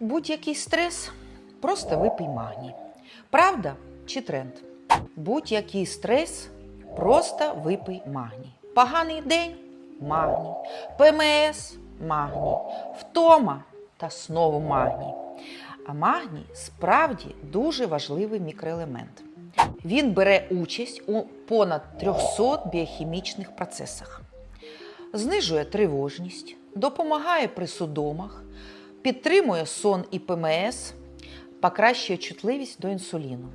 Будь-який стрес просто випий магній. Правда чи тренд? Будь-який стрес просто випий магній. Поганий день магній. ПМС магній. Втома та знову магній. А магній справді дуже важливий мікроелемент. Він бере участь у понад 300 біохімічних процесах знижує тривожність, допомагає при судомах, підтримує сон і ПМС, покращує чутливість до інсуліну,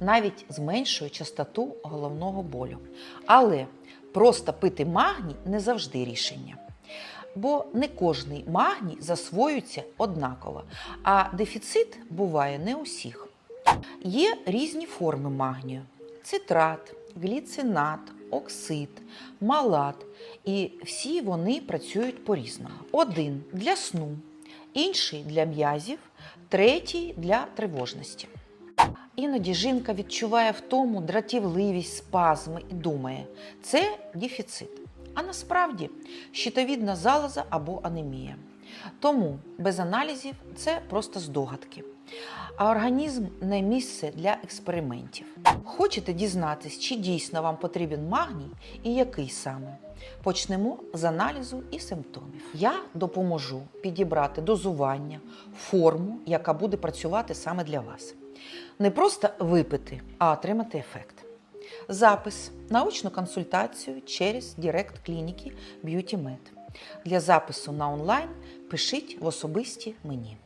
навіть зменшує частоту головного болю. Але просто пити магній не завжди рішення. Бо не кожний магній засвоюється однаково, а дефіцит буває не у всіх. Є різні форми магнію: цитрат, гліцинат, оксид, малат. І всі вони працюють по-різному. Один для сну, інший для м'язів, третій для тривожності. Іноді жінка відчуває втому дратівливість, спазми і думає, це дефіцит. А насправді щитовідна залоза або анемія. Тому без аналізів це просто здогадки. А організм не місце для експериментів. Хочете дізнатись, чи дійсно вам потрібен магній і який саме? Почнемо з аналізу і симптомів. Я допоможу підібрати дозування, форму, яка буде працювати саме для вас. Не просто випити, а отримати ефект. Запис, научну консультацію через Директ клініки BeautyMed. Для запису на онлайн пишіть в особисті мені.